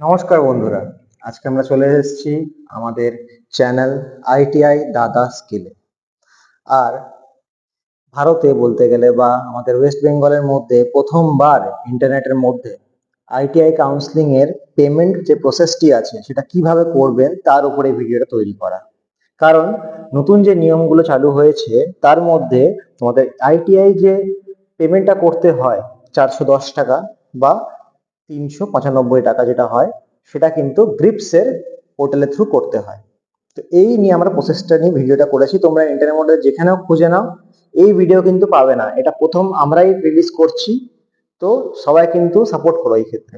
নমস্কার বন্ধুরা, আজকে আমরা চলে এসেছি আমাদের চ্যানেল আইটিআই দাদা স্কিলে আর ভারতে বলতে গেলে বা আমাদের ওয়েস্ট বেঙ্গলের মধ্যে প্রথমবার ইন্টারনেটের মধ্যে আইটিআই কাউন্সিলিং এর পেমেন্ট যে প্রসেসটি আছে, সেটা কীভাবে করবেন তার উপরে ভিডিওটা তৈরি করা। কারণ নতুন যে নিয়মগুলো চালু হয়েছে, তার মধ্যে তোমাদের আইটিআই যে পেমেন্টটা করতে হয় চারশো দশ টাকা বা তিনশো পঁচানব্বই টাকা যেটা হয়, সেটা কিন্তু গ্রিপসের পোর্টালের থ্রু করতে হয়। তো এই নিয়ে আমরা প্রসেসটা নিয়ে ভিডিওটা করেছি। তোমরা ইন্টারনেট মধ্যে যেখানেও খুঁজে নাও, এই ভিডিও কিন্তু পাবে না। এটা প্রথম আমরাই রিলিজ করছি। তো সবাই কিন্তু সাপোর্ট করো এই ক্ষেত্রে।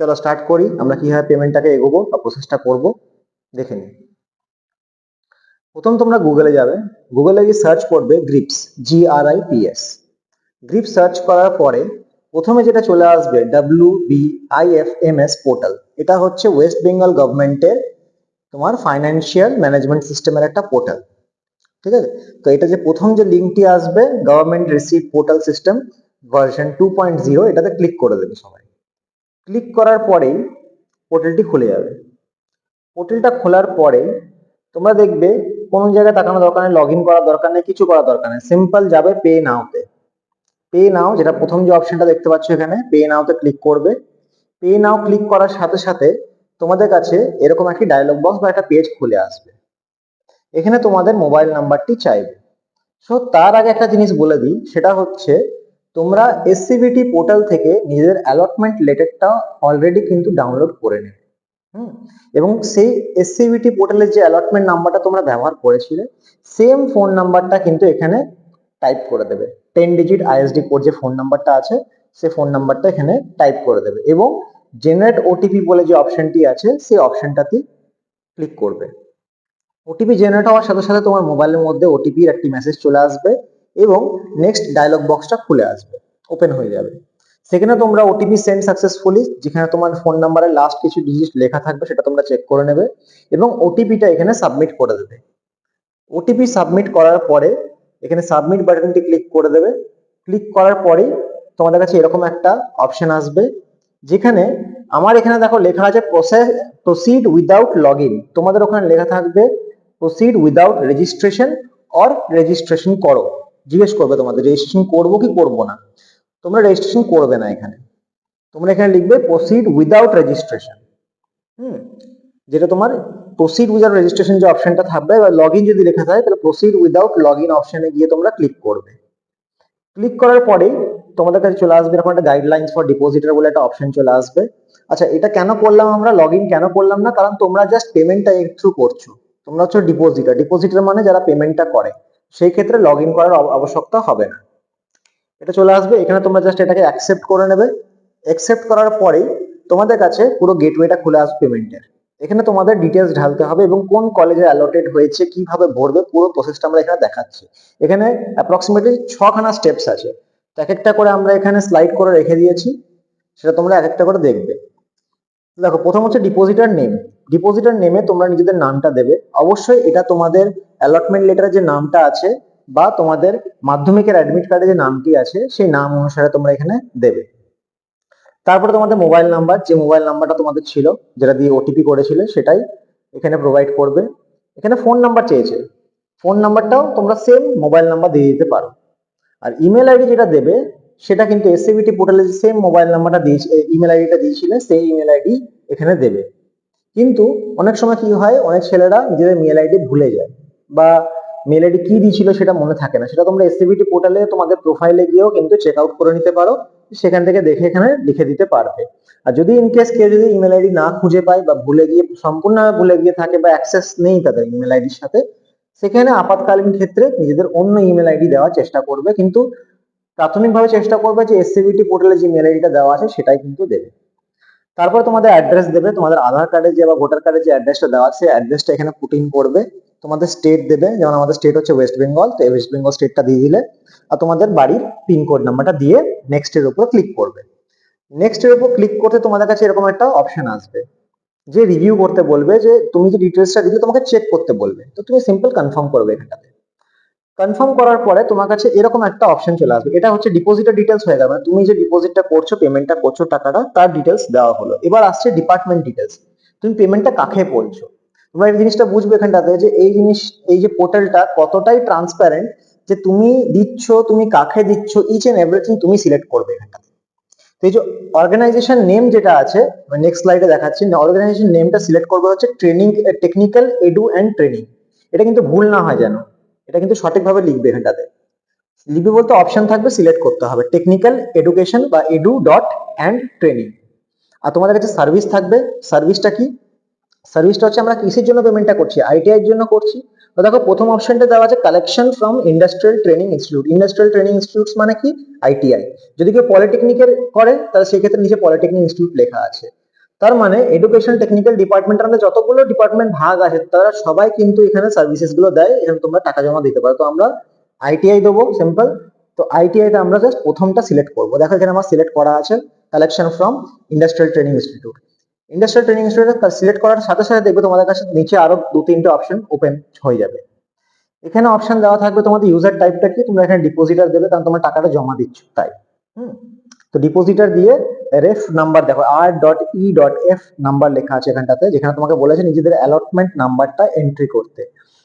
চলো স্টার্ট করি। আমরা কীভাবে পেমেন্টটাকে এগোবো বা প্রসেসটা করব, দেখে নিই। প্রথম তোমরা গুগলে যাবে। গুগলে গিয়ে সার্চ করবে GRIPS G R I P S GRIP search করার পরে প্রথমে যেটা চলে আসবে W B I F M S portal এটা হচ্ছে ওয়েস্ট বেঙ্গল গভর্নমেন্টের তোমার ফাইন্যান্সিয়াল ম্যানেজমেন্ট সিস্টেমের একটা পোর্টাল ঠিক আছে? তো এটা যে প্রথম যে লিঙ্কটি আসবে government receive portal system version two point zero এটাতে ক্লিক করে দেবে সবাই। ক্লিক করার পরেই পোর্টালটি খুলে যাবে। পোর্টালটা খোলার পরে তোমরা দেখবে কোনো জায়গায় তাকানো দরকার নেই লগ ইন করার দরকার নেই, কিছু করার দরকার নেই সিম্পল যাবে পে নাওতে পে নাও যেটা প্রথম যে অপশনটা দেখতে পাচ্ছ এখানে পে নাওতে ক্লিক করবে। পে নাও ক্লিক করার সাথে সাথে তোমাদের কাছে এরকম একটি ডায়লগ বক্স বা একটা পেজ খুলে আসবে। এখানে তোমাদের মোবাইল নাম্বারটি চাইবে। সো তার আগে একটা জিনিস বলে দিই, সেটা হচ্ছে তোমরা এসসিবিটি পোর্টাল থেকে নিজের অ্যালটমেন্ট লেটারটা অলরেডি কিন্তু ডাউনলোড করে নেবে। হুম? এবং সেই এসসিবিটি পোর্টালের যে অ্যালটমেন্ট নাম্বারটা তোমরা ব্যবহার করেছিলে সেম ফোন নাম্বারটা কিন্তু এখানে টাইপ করে দেবে। টেন ডিজিট আইএসডি কোড যে ফোন নাম্বারটা আছে, সে ফোন নাম্বারটা এখানে টাইপ করে দেবে এবং জেনারেট ওটিপি বলে যে অপশনটি আছে, সেই অপশনটাতে ক্লিক করবে। ওটিপি জেনারেট হওয়ার সাথে সাথে তোমার মোবাইলের মধ্যে ওটিপির একটি মেসেজ চলে আসবে এবং নেক্সট ডায়লগ বক্সটা খুলে আসবে ওপেন হয়ে যাবে। সেখানে তোমরা ওটিপি সেন্ড সাকসেসফুলি যেখানে তোমার ফোন নাম্বারের লাস্ট কিছু ডিজিট লেখা থাকবে, সেটা তোমরা চেক করে নেবে এবং ওটিপিটা এখানে সাবমিট করে দেবে। ওটিপি সাবমিট করার পরে এখানে সাবমিট বাটনটি ক্লিক করে দেবে। ক্লিক করার পরেই তোমাদের কাছে এরকম একটা অপশন আসবে, যেখানে আমার এখানে দেখো লেখা আছে প্রসেস প্রসিড উইদাউট লগ তোমাদের ওখানে লেখা থাকবে proceed without registration or registration করো। জিজ্ঞেস করবে তোমাদের রেজিস্ট্রেশন করব কি করব না? তোমরা রেজিস্ট্রেশন করবে না এখানে। তোমরা এখানে লিখবে প্রসিড উইদাউট রেজিস্ট্রেশন হুম, যেটা তোমার প্রসিড উইদাউট রেজিস্ট্রেশন যে অপশনটা থাকবে বা লগ যদি লেখা থাকে, তাহলে প্রসিড উইদাউট লগ ইন অপশনে গিয়ে তোমরা ক্লিক করবে। ক্লিক করার পরেই তোমাদের কাছে চলে আসবে এরকম একটা গাইডলাইন্স ফর ডিপোজিটার বলে একটা অপশন চলে আসবে। আচ্ছা এটা কেন করলাম আমরা? লগ কেন করলাম না? কারণ তোমরা জাস্ট পেমেন্টটা এর থ্রু করছ। তোমরা হচ্ছে ডিপোজিটার ডিপোজিটার মানে যারা পেমেন্টটা করে। সেই ক্ষেত্রে লগ করার আবশ্যকতা হবে না। এটা চলে আসবে। এখানে তোমরা জাস্ট এটাকে অ্যাকসেপ্ট করে নেবে। অ্যাকসেপ্ট করার পরেই তোমাদের কাছে পুরো গেটওয়েটা খুলে আসবে পেমেন্টের এখানে তোমাদের ডিটেলস ঢালতে হবে এবং কোন কলেজে অ্যালোটেড হয়েছে, কীভাবে ভরবে, পুরো প্রসেসটা আমরা এখানে দেখাচ্ছি। এখানে অ্যাপ্রক্সিমেটলি ছখানা স্টেপস আছে। এক একটা করে আমরা এখানে স্লাইড করে রেখে দিয়েছি, সেটা তোমরা এক একটা করে দেখবে। দেখো, প্রথম হচ্ছে ডিপোজিটার নেম ডিপোজিটার নেমে তোমরা নিজেদের নামটা দেবে। অবশ্যই এটা তোমাদের অ্যালটমেন্ট লেটারে যে নামটা আছে বা তোমাদের মাধ্যমিকের অ্যাডমিট কার্ডে যে নামটি আছে, সেই নাম অনুসারে তোমরা এখানে দেবে। তারপরে তোমাদের মোবাইল নাম্বার যে মোবাইল নাম্বারটা তোমাদের ছিল, যেটা দিয়ে ওটিপি করেছিলে, সেটাই এখানে প্রোভাইড করবে। এখানে ফোন নাম্বার চেয়েছে। ফোন নাম্বারটাও তোমরা সেম মোবাইল নাম্বার দিয়ে দিতে পারো। আর ইমেল আইডি যেটা দেবে, সেটা কিন্তু এসএবিটি পোর্টালে যে সেম মোবাইল নাম্বারটা দিয়েছে ইমেল আইডিটা দিয়েছিলে, সেই ইমেল আইডি এখানে দেবে। কিন্তু অনেক সময় কি হয়, অনেক ছেলেরা নিজেদের মেল আইডি ভুলে যায়। বা মেল আইডি কি দিয়েছিল সেটা মনে থাকে না। সেটা তোমরা এসসিবিটি পোর্টালে তোমাদের প্রোফাইলে গিয়েও কিন্তু চেক আউট করে নিতে পারো। সেখান থেকে দেখে এখানে লিখে দিতে পারবে। আর যদি ইন কেস কেউ যদি ইমেল আইডি না খুঁজে পায় বা ভুলে গিয়ে সম্পূর্ণ ভুলে গিয়ে থাকে বা অ্যাক্সেস নেই তাদের ইমেল আইডির সাথে, সেখানে আপাতকালীন ক্ষেত্রে নিজেদের অন্য ইমেল আইডি দেওয়ার চেষ্টা করবে। কিন্তু প্রাথমিকভাবে চেষ্টা করবে যে এসসিবিটি পোর্টালে যে মেল আইডিটা দেওয়া আছে সেটাই কিন্তু দেবে। তারপর তোমাদের অ্যাড্রেস দেবে, তোমাদের আধার কার্ডে যে বা ভোটার কার্ডে যে অ্যাড্রেসটা দেওয়া আছে অ্যাড্রেসটা এখানে পুট ইন করবে। তোমাদের স্টেট দেবে, যেমন আমাদের স্টেট হচ্ছে ওয়েস্ট বেঙ্গল তো ওয়েস্ট বেঙ্গল স্টেটটা দিয়ে দিলে আর তোমাদের বাড়ির পিনকোড নাম্বারটা দিয়ে নেক্সট এর উপর ক্লিক করবে। নেক্সট এর উপর ক্লিক করতে তোমাদের কাছে এরকম একটা অপশন আসবে, যে রিভিউ করতে বলবে, যে তুমি যে ডিটেলসটা দিলে তোমাকে চেক করতে বলবে। তো তুমি সিম্পল কনফার্ম করবে এখানটাতে। কনফার্ম করার পরে তোমার কাছে এরকম একটা অপশন চলে আসবে, এটা হচ্ছে ডিপোজিটের ডিটেলস হয়ে গেল। মানে তুমি যে ডিপোজিটটা করছ পেমেন্টটা করছ, টাকাটা, তার ডিটেলস দেওয়া হলো। এবার আসছে ডিপার্টমেন্ট ডিটেলস তুমি পেমেন্টটা কাকে বলছো? তোমরা এই জিনিসটা বুঝবে এখানটাতে যে এই জিনিস, এই যে পোর্টালটা কতটাই ট্রান্সপারেন্ট যে তুমি দিচ্ছ, তুমি কাকে দিচ্ছ ইচ এন্ড এভরিথিং তুমি সিলেক্ট করবে এখানটাতে। তো এই যে অর্গানাইজেশন নেম যেটা আছে নেক্সট স্লাইডে দেখাচ্ছি অর্গানাইজেশন নেমটা সিলেক্ট করবে হচ্ছে training technical edu and training এটা কিন্তু ভুল না হয় যেন। এটা কিন্তু সঠিকভাবে লিখবে এখানটাতে। লিখবে বলতে অপশন থাকবে সিলেক্ট করতে হবে টেকনিক্যাল এডুকেশন বা এডু ডট অ্যান্ড ট্রেনিং আর তোমাদের কাছে সার্ভিস থাকবে। সার্ভিসটা কি? সার্ভিসটা হচ্ছে আমরা কিসের জন্য পেমেন্টটা করছি? আইটিআই এর জন্য করছি। তো দেখো, প্রথম অপশনটা দেওয়া আছে collection from industrial training institute industrial training institute মানে কি? আইটিআই যদি কেউ পলিটেকনিকের করে, তাহলে সেক্ষেত্রে নিচে পলিটেকনিক ইনস্টিটিউট লেখা আছে। তার মানে এডুকেশন টেকনিক্যাল ডিপার্টমেন্টের মধ্যে যতগুলো ডিপার্টমেন্ট ভাগ আছে, তারা সবাই কিন্তু এখানে সার্ভিসেসগুলো দেয়, এখানে তোমরা টাকা জমা দিতে পারো। তো আমরা আইটিআই দেবো সিম্পল তো আইটিআই তে আমরা জাস্ট প্রথমটা সিলেক্ট করব। দেখো এখানে আমার সিলেক্ট করা আছে collection from industrial training institute industrial training institute select করার সাথে সাথে দেখবে তোমাদের কাছে নিচে আরও দু তিনটে অপশন ওপেন হয়ে যাবে। এখানে অপশন দেওয়া থাকবে তোমাদের ইউজার টাইপটা কি? তোমরা এখানে ডিপোজিটার দেবে, কারণ তোমার টাকাটা জমা দিচ্ছ, তাই। হুম? তো ডিপোজিটার দিয়ে রেফ নাম্বার দেখো R dot E dot F number লেখা আছে এখানটাতে, যেখানে তোমাকে বলেছে নিজেদের অ্যালটমেন্ট নাম্বারটা এন্ট্রি করতে।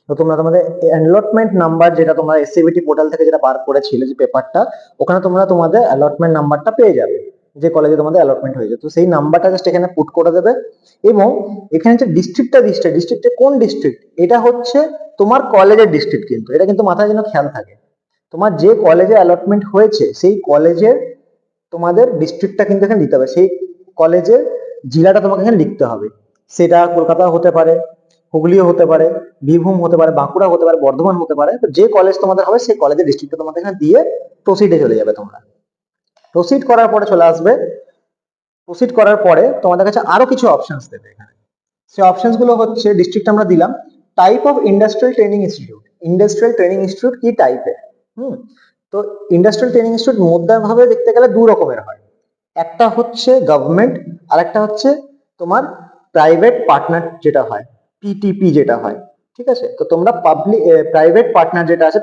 তো তোমরা তোমাদের অ্যালটমেন্ট নাম্বার যেটা তোমরা এসসিবিটি পোর্টাল থেকে যেটা বার করেছিলে যে পেপারটা ওখানে তোমরা তোমাদের অ্যালটমেন্ট নাম্বারটা পেয়ে যাবে। যে কলেজে তোমাদের অ্যালটমেন্ট হয়েছে। তো সেই নাম্বারটা জাস্ট এখানে পুট করে দেবে এবং এখানে যে ডিস্ট্রিক্টটা দিচ্ছে ডিস্ট্রিক্টে কোন ডিস্ট্রিক্ট এটা হচ্ছে তোমার কলেজের ডিস্ট্রিক্ট কিন্তু। এটা কিন্তু মাথায় যেন খেয়াল থাকে। তোমার যে কলেজে অ্যালটমেন্ট হয়েছে, সেই কলেজের তোমাদের ডিস্ট্রিক্টটা কিন্তু এখানে দিতে হবে। সেই কলেজের জেলাটা তোমাকে এখানে লিখতে হবে। সেটা কলকাতা হতে পারে, হুগলিও হতে পারে, বীরভূম হতে পারে, বাঁকুড়া হতে পারে, বর্ধমান হতে পারে। তো যে কলেজ তোমাদের হবে, সেই কলেজের ডিস্ট্রিক্টটা তোমাদের এখানে দিয়ে প্রসিডে চলে যাবে তোমরা। প্রসিড করার পরে চলে আসবে। প্রসিড করার পরে তোমাদের কাছে আরও কিছু অপশনস দেবে এখানে। সেই অপশনসগুলো হচ্ছে ডিস্ট্রিক্ট আমরা দিলাম। Type of industrial training institute industrial training institute কি টাইপের হুম। তো ইন্ডাস্ট্রিয়াল ট্রেনিং ইনস্টিটিউট ভাবে দেখতে গেলে দু রকমের হয়। একটা হচ্ছে গভর্নমেন্ট আর একটা হচ্ছে তোমার প্রাইভেট পার্টনার যেটা হয় পিটিপি যেটা হয়। ঠিক আছে? তো তোমরা পাবলিক প্রাইভেট পার্টনার যেটা আছে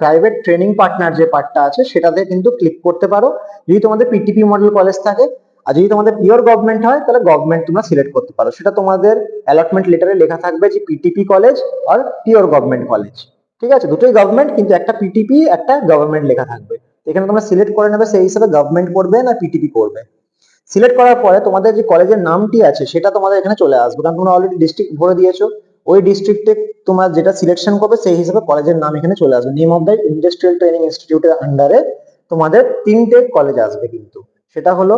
প্রাইভেট ট্রেনিং পার্টনার যে পার্টটা আছে সেটাতে কিন্তু ক্লিক করতে পারো। যদি তোমাদের পিটিপি মডেল কলেজ থাকে, আর যদি তোমাদের পিওর গভর্নমেন্ট হয়, তাহলে গভর্নমেন্ট তোমরা সিলেক্ট করতে পারো। সেটা তোমাদের অ্যালটমেন্ট লেটারে লেখা থাকবে যে পিটিপি কলেজ আর পিওর গভর্নমেন্ট কলেজ ঠিক আছে? দুটোই গভর্নমেন্ট কিন্তু একটা পিটিপি একটা গভর্নমেন্ট লেখা থাকবে। এখানে তোমরা সিলেক্ট করে নেবে, সেই হিসাবে গভর্নমেন্ট করবে না পিটিপি করবে সিলেক্ট করার পরে তোমাদের যে কলেজের নামটি আছে, সেটা তোমাদের এখানে চলে আসবে। কারণ তোমরা অলরেডি ডিস্ট্রিক্ট ভরে দিয়েছ। ওই ডিস্ট্রিক্টে তোমার যেটা সিলেকশন করবে সেই হিসাবে কলেজের নাম এখানে চলে আসবে। Name of the industrial training ইনস্টিটিউটের আন্ডারে তোমাদের তিনটে কলেজ আসবে কিন্তু। সেটা হলো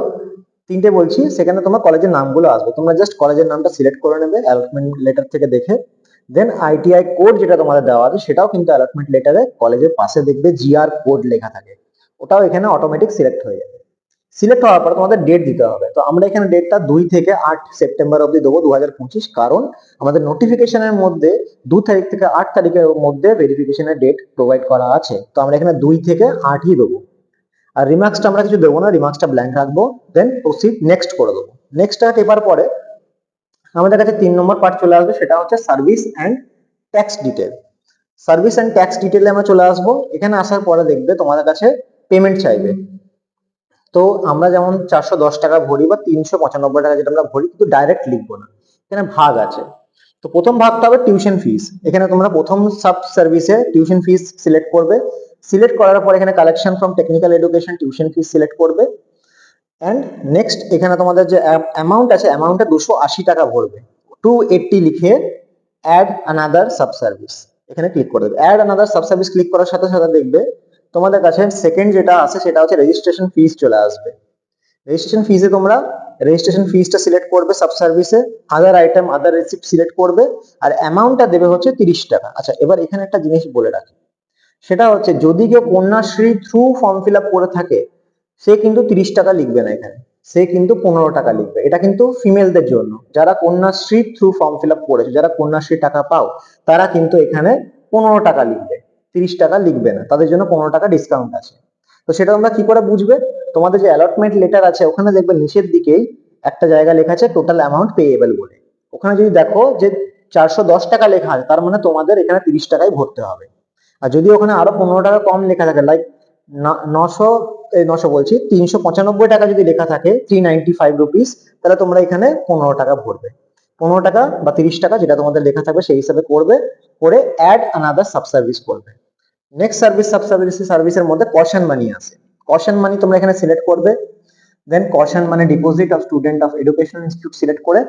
তিনটে বলছি, সেখানে তোমার কলেজের নামগুলো আসবে। তোমরা জাস্ট কলেজের নামটা সিলেক্ট করে নেবে অ্যালটমেন্ট লেটার থেকে দেখে। দেন আইটিআই কোড যেটা তোমাদের দেওয়া আছে, সেটাও কিন্তু অ্যালটমেন্ট লেটারে কলেজের পাশে দেখবে জিআর কোড লেখা থাকে। ওটাও এখানে অটোমেটিক সিলেক্ট হয়ে যাবে। সিলেক্ট হওয়ার পর তোমাদের ডেট দিতে হবে। তো আমরা এখানে ডেটটা দুই থেকে আট সেপ্টেম্বর অব্দি দেবো দুহাজার পঁচিশ। কারণ আমাদের নোটিফিকেশনের মধ্যে দু তারিখ থেকে আট তারিখের মধ্যে ভেরিফিকেশনের ডেট প্রোভাইড করা আছে। তো আমরা এখানে দুই থেকে আটই দেবো। আর রিমার্কসটা আমরা কিছু দেবো না রিমার্কসটা ব্ল্যাঙ্ক রাখব দেন প্রসিড নেক্সট করে দেবো। নেক্সটটা টেপার পরে আমাদের কাছে তিন নম্বর পার্ট চলে আসবে, সেটা হচ্ছে service and tax detail service and tax ডিটেলে আমরা চলে আসব। এখানে আসার পরে দেখবে তোমাদের কাছে পেমেন্ট চাইবে। তো আমরা যেমন চারশো দশ টাকা ভরি বা তিনশো পঁচানব্বই টাকা যেটা আমরা ভরি কিন্তু ডাইরেক্ট লিখব না। এখানে ভাগ আছে। তো প্রথম ভাগটা হবে টিউশন ফিস এখানে তোমরা প্রথম সাব সার্ভিসে টিউশন ফিস সিলেক্ট করবে। সিলেক্ট করার পর এখানে collection from technical education tuition fees select করবে। অ্যান্ড নেক্সট এখানে তোমাদের যে অ্যামাউন্ট আছে অ্যামাউন্টটা দুশো আশি টাকা ভরবে। টু এইটটি লিখে অ্যাড আনাদার সাব সার্ভিস এখানে ক্লিক করে দেবে। Add another sub service click করার সাথে সাথে দেখবে তোমাদের কাছে সেকেন্ড যেটা আছে সেটা হচ্ছে রেজিস্ট্রেশন ফিস চলে আসবে। রেজিস্ট্রেশন ফিসে তোমরা রেজিস্ট্রেশন ফিসটা সিলেক্ট করবে সাব সার্ভিসে other item other receipt select করবে, আর অ্যামাউন্টটা দেবে হচ্ছে তিরিশ টাকা। আচ্ছা এবার এখানে একটা জিনিস বলে রাখি। সেটা হচ্ছে যদি কেউ Kanyashree through form fill up করে থাকে, সে কিন্তু তিরিশ টাকা লিখবে না এখানে। সে কিন্তু পনেরো টাকা লিখবে। এটা কিন্তু ফিমেলদের জন্য। যারা Kanyashree through form fill up করেছে, যারা কন্যাশ্রী টাকা পাও, তারা কিন্তু এখানে পনেরো টাকা লিখবে। তিরিশ টাকা লিখবে না, তাদের জন্য পনেরো টাকা ডিসকাউন্ট আছে। তো সেটা তোমরা কি করে বুঝবে? তোমাদের যে অ্যালটমেন্ট লেটার আছে, ওখানে দেখবে নিচের দিকেই একটা জায়গা লেখা আছে টোটাল অ্যামাউন্ট পেয়েবল বলে। ওখানে যদি দেখো যে চারশো দশ টাকা লেখা আছে, তার মানে তোমাদের এখানে তিরিশ টাকাই ভরতে হবে। আর যদি ওখানে আরও পনেরো টাকা কম লেখা থাকে লাইক নশো, এই নশো বলছি, তিনশো পঁচানব্বই টাকা যদি লেখা থাকে থ্রি নাইনটি ফাইভ রুপিস তাহলে তোমরা এখানে পনেরো টাকা ভরবে। পনেরো টাকা বা তিরিশ টাকা যেটা তোমাদের লেখা থাকবে, সেই হিসাবে করবে, করে অ্যাড আনাদার সাব সার্ভিস করবে। নেক্সট সার্ভিস সাব সার্ভিস সার্ভিসের মধ্যে কশন মানি আছে। কশন মানি তোমরা এখানে সিলেক্ট করবে। দেন কশন মানে deposit of student of education institute select করে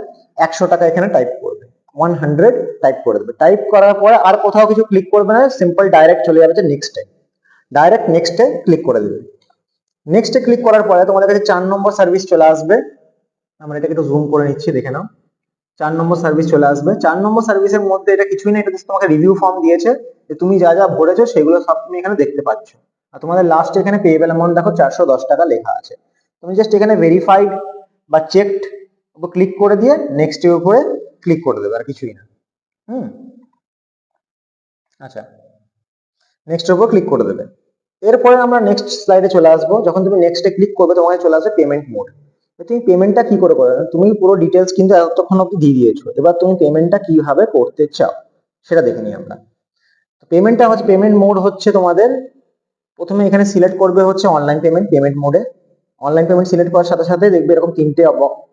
একশো টাকা এখানে টাইপ করবে। ওয়ান হান্ড্রেড টাইপ করে দেবে। টাইপ করার পরে আর কোথাও কিছু ক্লিক করবে না সিম্পল ডাইরেক্ট চলে যাবে যে নেক্সটে ডাইরেক্ট নেক্সটে ক্লিক করে দেবে। নেক্সটে ক্লিক করার পরে তোমাদের কাছে চার নম্বর সার্ভিস চলে আসবে। আমরা এটাকে একটু জুম করে নিচ্ছি, দেখে নাও। চার নম্বর সার্ভিস চলে আসবে। চার নম্বর সার্ভিসের মধ্যে এটা কিছুই না, এটা তোমাকে রিভিউ ফর্ম দিয়েছে যে তুমি যা যা ভরেছো সেগুলো সব তুমি এখানে দেখতে পাচ্ছ। আর তোমাদের লাস্ট এখানে পেয়েবল অ্যামাউন্ট দেখো চারশো দশ টাকা লেখা আছে। তুমি জাস্ট এখানে ভেরিফাইড বা চেকড ক্লিক করে দিয়ে নেক্সট এর উপরে ক্লিক করে দেবে, আর কিছুই না। হুম? আচ্ছা। নেক্সট এর উপর ক্লিক করে দেবে। এরপরে আমরা নেক্সট স্লাইডে চলে আসব। যখন তুমি নেক্সটে ক্লিক করবে তোমাকে চলে আসবে পেমেন্ট মোড তুমি পেমেন্টটা কি করে করবে? তুমি পুরো ডিটেলস কিন্তু এতক্ষণ অব্দি দিয়ে দিয়েছ। এবার তুমি পেমেন্টটা কীভাবে করতে চাও, সেটা দেখে নিই আমরা। পেমেন্টটা হচ্ছে পেমেন্ট মোড হচ্ছে তোমাদের, প্রথমে এখানে সিলেক্ট করবে হচ্ছে অনলাইন পেমেন্ট পেমেন্ট মোডে অনলাইন পেমেন্ট সিলেক্ট করার সাথে সাথে দেখবে এরকম তিনটে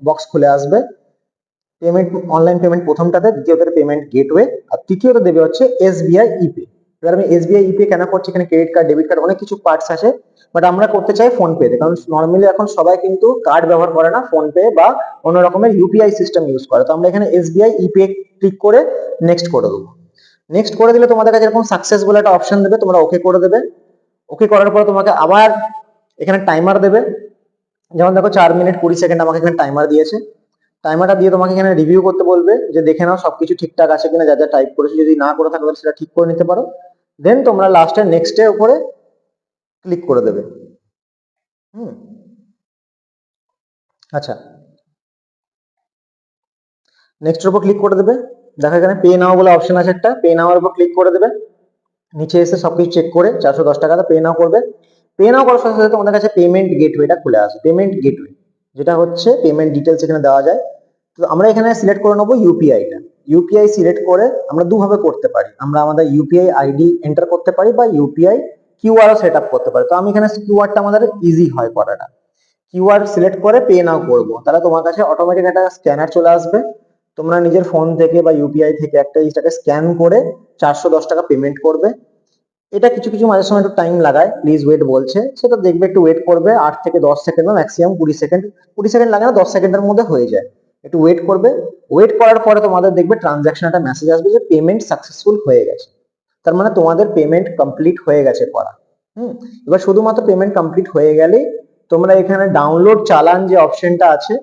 বক্স খুলে আসবে। পেমেন্ট অনলাইন পেমেন্ট প্রথমটাতে, দ্বিতীয়তে পেমেন্ট গেটওয়ে আর তৃতীয়ত দেবে হচ্ছে এসবিআই ইপে এবার আমি এসবিআই ইপে কেন করছি? এখানে ক্রেডিট কার্ড ডেবিট কার্ড অনেক কিছু পার্টস আছে বাট আমরা করতে চাই ফোন পেতে কারণ নর্মালি এখন সবাই কিন্তু কার্ড ব্যবহার করে না ফোন পে বা অন্য রকমের ইউপিআই সিস্টেম ইউজ করে। তো আমরা এখানে এসবিআই ইপে ক্লিক করে নেক্সট করে দেবো। নেক্সট করে দিলে তোমাদের কাছে এরকম সাকসেস বলে একটা অপশন দেবে, তোমরা ওকে করে দেবে। ওকে করার পর তোমাকে আবার এখানে টাইমার দেবে। যেমন দেখো চার মিনিট কুড়ি সেকেন্ড আমাকে এখানে টাইমার দিয়েছে। টাইমারটা দিয়ে তোমাকে এখানে রিভিউ করতে বলবে যে দেখে নাও সবকিছু ঠিকঠাক আছে কিনা, যা যা টাইপ করেছে। যদি না করে থাকো সেটা ঠিক করে নিতে পারো। দেন তোমরা লাস্টে নেক্সটের উপরে ক্লিক করে দেবে। হুম। আচ্ছা। নেক্সটের উপর ক্লিক করে দেবে। দেখো এখানে পে নাও বলে অপশন আছে একটা। পে নাওয়ার উপর ক্লিক করে দেবে। নিচে এসে সবকিছু চেক করে চারশো দশ টাকাটা পে নাও করবে। পে নাও করার সাথে সাথে তোমাদের কাছে পেমেন্ট গেটওয়েটা খুলে আসে। পেমেন্ট গেটওয়ে যেটা হচ্ছে পেমেন্ট ডিটেলস এখানে দেওয়া যায়। তো আমরা এখানে সিলেক্ট করে নেব ইউপিআইটা ইউপিআই সিলেক্ট করে আমরা দুভাবে করতে পারি। আমরা আমাদের ইউপিআই আইডি এন্টার করতে পারি বা ইউপিআই কিউআরও সেট আপ করতে পারে। তো আমি এখানে কিউআরটা আমাদের ইজি হয় করাটা। কিউআর সিলেক্ট করে পে নাও করব। তাহলে তোমার কাছে অটোমেটিক একটা স্ক্যানার চলে আসবে। তোমরা নিজের ফোন থেকে বা ইউপিআই থেকে একটা জিনিসটাকে স্ক্যান করে চারশো দশ টাকা পেমেন্ট করবে। এটা কিছু কিছু মাঝে সময় একটু টাইম লাগায়। প্লিজ ওয়েট বলছে। সেটা দেখবে, একটু ওয়েট করবে। আট থেকে দশ সেকেন্ড বা ম্যাক্সিমাম কুড়ি সেকেন্ড কুড়ি সেকেন্ড লাগে না, দশ সেকেন্ডের মধ্যে হয়ে যায়। একটু ওয়েট করবে। ওয়েট করার পরে তোমাদের দেখবে ট্রানজাকশন একটা মেসেজ আসবে যে পেমেন্ট সাকসেসফুল হয়ে গেছে। তার মানে তোমাদের পেমেন্ট কমপ্লিট হয়ে গেছে করা হুম? এবার শুধুমাত্র পেমেন্ট কমপ্লিট হয়ে গেলেই তোমরা এখানে ডাউনলোড চালান যে অপশনটা আছে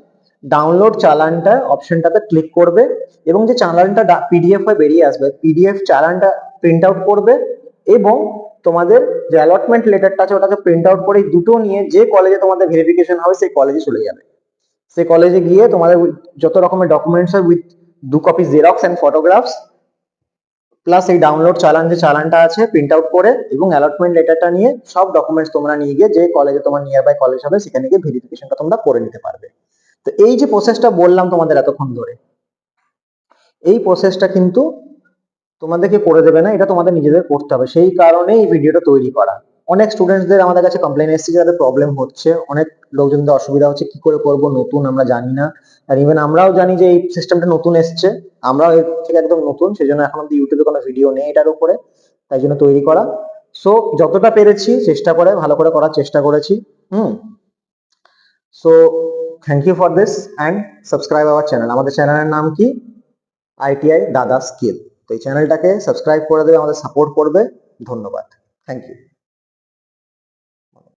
ডাউনলোড চালানটা অপশনটাতে ক্লিক করবে এবং যে চালানটা পিডিএফ হয়ে বেরিয়ে আসবে পিডিএফ চালানটা প্রিন্ট আউট করবে এবং তোমাদের যে অ্যালটমেন্ট লেটারটা আছে ওটাকে প্রিন্ট আউট করে দুটো নিয়ে যে কলেজে তোমাদের ভেরিফিকেশন হবে সেই কলেজে চলে যাবে। সেই কলেজে গিয়ে তোমাদের যত রকমের ডকুমেন্টস হয় উইথ দু copy xerox and photographs plus এই ডাউনলোড চালান যে চালানটা আছে প্রিন্ট আউট করে এবং অ্যালটমেন্ট লেটারটা নিয়ে সব ডকুমেন্টস তোমরা নিয়ে গিয়ে যে কলেজে তোমার নিয়ার বাই কলেজ হবে, সেখানে গিয়ে ভেরিফিকেশনটা তোমরা করে নিতে পারবে। তো এই যে প্রসেসটা বললাম তোমাদের এতক্ষণ ধরে, এই প্রসেসটা কিন্তু তোমাদেরকে করে দেবে না, এটা তোমাদের নিজেদের করতে হবে। সেই কারণে এই ভিডিওটা তৈরি করা। অনেক স্টুডেন্টসদের আমাদের কাছে কমপ্লেন এসেছে যাদের প্রবলেম হচ্ছে। অনেক লোকজনদের অসুবিধা হচ্ছে, কি করে করব, নতুন আমরা জানি না। আর ইভেন আমরাও জানি যে এই সিস্টেমটা নতুন এসছে। আমরাও এর থেকে একদম নতুন সেই জন্য এখন অব্দি ইউটিউবে কোনো ভিডিও নেই এটার উপরে। তাই জন্য তৈরি করা। সো যতটা পেরেছি, চেষ্টা করে, ভালো করে করার চেষ্টা করেছি। হুম। So thank you for this and subscribe our channel আমাদের চ্যানেলের নাম কি? আইটিআই দাদা স্কিল তো এই চ্যানেলটাকে সাবস্ক্রাইব করে দেবে, আমাদের সাপোর্ট করবে। ধন্যবাদ। Thank you